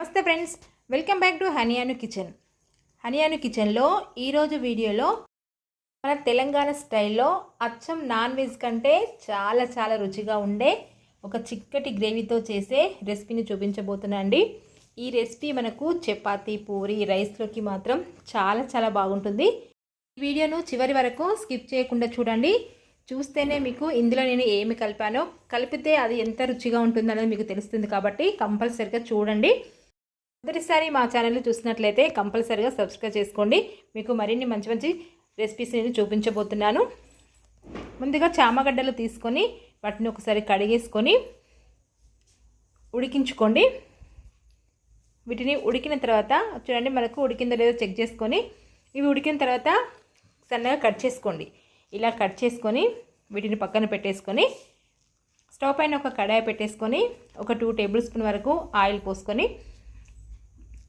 Namaste friends welcome back to Haniyanu kitchen. Haniyanu కిచెన్లో ఈరోజు వీడియోలో మన తెలంగాణ స్టైల్లో అచ్చం నాన్ వెజ్ కంటే చాలా చాలా రుచిగా ఉండే ఒక చిక్కటి గ్రేవీతో చేసే రెసిపీని చూపించబోతున్నా అండి. ఈ రెసిపీ మనకు చపాతి పూరి రైస్లోకి మాత్రం చాలా చాలా బాగుంటుంది. ఈ వీడియోను చివరి వరకు స్కిప్ చేయకుండా చూడండి. చూస్తేనే మీకు ఇందులో నేను ఏమి కలిపానో కలిపితే అది ఎంత రుచిగా ఉంటుందనేది మీకు తెలుస్తుంది కాబట్టి కంపల్సరిగా చూడండి. మొదటిసారి మా ఛానల్ చూసినట్లయితే కంపల్సరిగా సబ్స్క్రైబ్ చేసుకోండి. మీకు మరిన్ని మంచి మంచి రెసిపీస్ నేను చూపించబోతున్నాను. ముందుగా చామగడ్డలు తీసుకొని వాటిని ఒకసారి కడిగేసుకొని ఉడికించుకోండి. వీటిని ఉడికిన తర్వాత చూడండి మనకు ఉడికిందో లేదో చెక్ చేసుకొని ఇవి ఉడికిన తర్వాత సన్నగా కట్ చేసుకోండి. ఇలా కట్ చేసుకొని వీటిని పక్కన పెట్టేసుకొని స్టవ్ పైన ఒక కడాయి పెట్టేసుకొని ఒక టూ టేబుల్ స్పూన్ వరకు ఆయిల్ పోసుకొని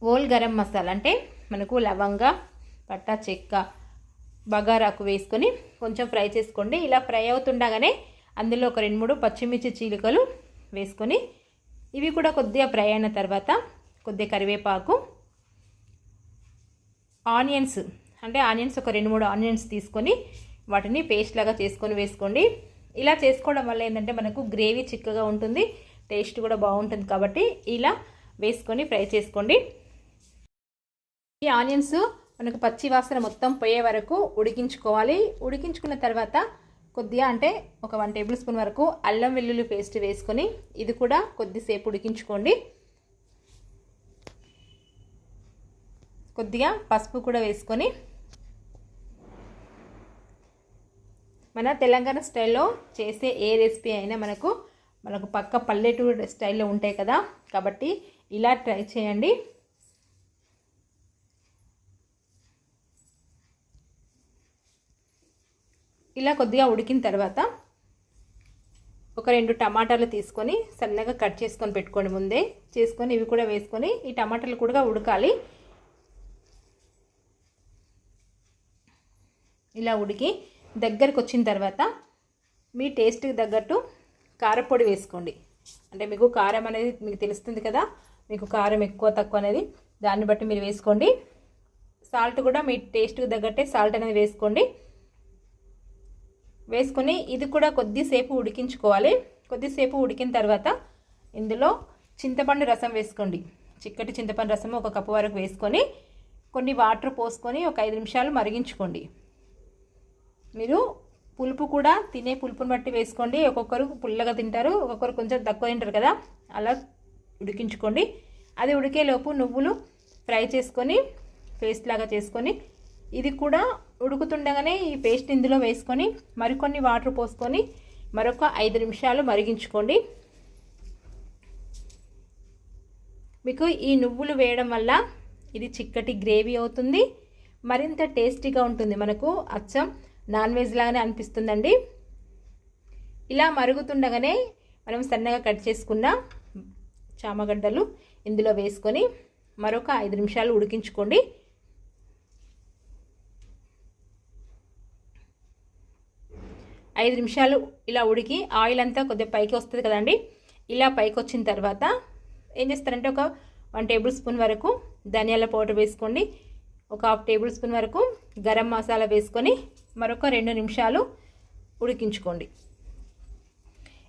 ఓల్ గరం మసాలా అంటే మనకు లవంగ పట్టా చెక్క బగారాకు వేసుకొని కొంచెం ఫ్రై చేసుకోండి. ఇలా ఫ్రై అవుతుండగానే అందులో ఒక రెండు మూడు పచ్చిమిర్చి చీలికలు వేసుకొని ఇవి కూడా కొద్దిగా ఫ్రై అయిన తర్వాత కొద్దిగా కరివేపాకు ఆనియన్స్ అంటే ఆనియన్స్ ఒక రెండు మూడు ఆనియన్స్ తీసుకొని వాటిని పేస్ట్ లాగా చేసుకొని వేసుకోండి. ఇలా చేసుకోవడం వల్ల ఏంటంటే మనకు గ్రేవీ చిక్కగా ఉంటుంది టేస్ట్ కూడా బాగుంటుంది కాబట్టి ఇలా వేసుకొని ఫ్రై చేసుకోండి. ఈ ఆనియన్స్ మనకు పచ్చి వాసన మొత్తం పోయే వరకు ఉడికించుకోవాలి. ఉడికించుకున్న తర్వాత కొద్దిగా అంటే ఒక వన్ టేబుల్ స్పూన్ వరకు అల్లం వెల్లుల్లి పేస్ట్ వేసుకొని ఇది కూడా కొద్దిసేపు ఉడికించుకోండి. కొద్దిగా పసుపు కూడా వేసుకొని మన తెలంగాణ స్టైల్లో చేసే ఏ రెసిపీ అయినా మనకు మనకు పక్క పల్లెటూరు స్టైల్లో ఉంటాయి కదా కాబట్టి ఇలా ట్రై చేయండి. ఇలా కొద్దిగా ఉడికిన తర్వాత ఒక రెండు టమాటాలు తీసుకొని సన్నగా కట్ చేసుకొని పెట్టుకోండి ముందే. చేసుకొని ఇవి కూడా వేసుకొని ఈ టమాటాలు కూడా ఉడకాలి. ఇలా ఉడికి దగ్గరకు వచ్చిన తర్వాత మీ టేస్ట్కి తగ్గట్టు కారపొడి వేసుకోండి. అంటే మీకు కారం అనేది మీకు తెలుస్తుంది కదా మీకు కారం ఎక్కువ తక్కువ అనేది దాన్ని బట్టి మీరు వేసుకోండి. సాల్ట్ కూడా మీ టేస్ట్కి తగ్గట్టే సాల్ట్ అనేది వేసుకోండి. వేసుకొని ఇది కూడా కొద్దిసేపు ఉడికించుకోవాలి. కొద్దిసేపు ఉడికిన తర్వాత ఇందులో చింతపండు రసం వేసుకోండి. చిక్కటి చింతపండు రసం ఒక కప్పు వరకు వేసుకొని కొన్ని వాటర్ పోసుకొని ఒక ఐదు నిమిషాలు మరిగించుకోండి. మీరు పులుపు కూడా తినే పులుపుని బట్టి వేసుకోండి. ఒక్కొక్కరు పుల్లగా తింటారు ఒక్కొక్కరు కొంచెం తక్కువ తింటారు కదా అలా ఉడికించుకోండి. అది ఉడికేలోపు నువ్వులు ఫ్రై చేసుకొని పేస్ట్ లాగా చేసుకొని ఇది కూడా ఉడుకుతుండగానే ఈ పేస్ట్ ఇందులో వేసుకొని మరికొన్ని వాటర్ పోసుకొని మరొక ఐదు నిమిషాలు మరిగించుకోండి. మీకు ఈ నువ్వులు వేయడం వల్ల ఇది చిక్కటి గ్రేవీ అవుతుంది. మరింత టేస్టీగా ఉంటుంది మనకు అచ్చం నాన్ వెజ్ లాగానే అనిపిస్తుందండి. ఇలా మరుగుతుండగానే మనం సన్నగా కట్ చేసుకున్న చామగడ్డలు ఇందులో వేసుకొని మరొక ఐదు నిమిషాలు ఉడికించుకోండి. ఐదు నిమిషాలు ఇలా ఉడికి ఆయిల్ అంతా కొద్దిగా పైకి వస్తుంది కదండి. ఇలా పైకి వచ్చిన తర్వాత ఏం చేస్తారంటే ఒక వన్ టేబుల్ స్పూన్ వరకు ధనియాల పౌడర్ వేసుకోండి. ఒక హాఫ్ టేబుల్ స్పూన్ వరకు గరం మసాలా వేసుకొని మరొక రెండు నిమిషాలు ఉడికించుకోండి.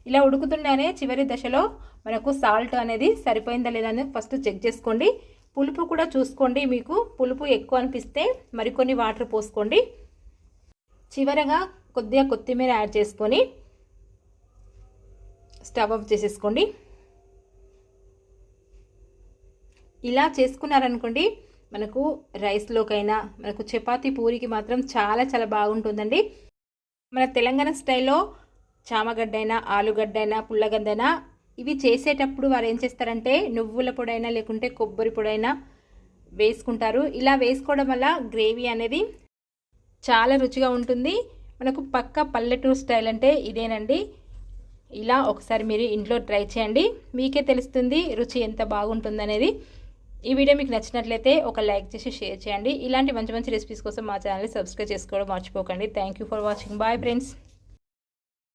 ఇలా ఉడుకుతుండగానే చివరి దశలో మనకు సాల్ట్ అనేది సరిపోయిందా లేదా అని ఫస్ట్ చెక్ చేసుకోండి. పులుపు కూడా చూసుకోండి మీకు. పులుపు ఎక్కువ అనిపిస్తే మరికొన్ని వాటర్ పోసుకోండి. చివరగా కొద్దిగా కొత్తిమీర యాడ్ చేసుకొని స్టవ్ ఆఫ్ చేసేసుకోండి. ఇలా చేసుకున్నారనుకోండి మనకు రైస్లోకైనా మనకు చపాతి పూరికి మాత్రం చాలా చాలా బాగుంటుందండి. మన తెలంగాణ స్టైల్లో చామగడ్డ అయినా ఆలుగడ్డ అయినా పుల్లగడ్డ అయినా ఇవి చేసేటప్పుడు వారు ఏం చేస్తారంటే నువ్వుల పొడైనా లేకుంటే కొబ్బరి పొడైనా వేసుకుంటారు. ఇలా వేసుకోవడం వల్ల గ్రేవీ అనేది చాలా రుచిగా ఉంటుంది. మనకు పక్క పల్లెటూరు స్టైల్ అంటే ఇదేనండి. ఇలా ఒకసారి మీరు ఇంట్లో ట్రై చేయండి. మీకే తెలుస్తుంది రుచి ఎంత బాగుంటుందనేది. ఈ వీడియో మీకు నచ్చినట్లయితే ఒక లైక్ చేసి షేర్ చేయండి. ఇలాంటి మంచి మంచి రెసిపీస్ కోసం మా ఛానల్ని సబ్స్క్రైబ్ చేసుకోవడం మర్చిపోకండి. Thank you for watching bye friends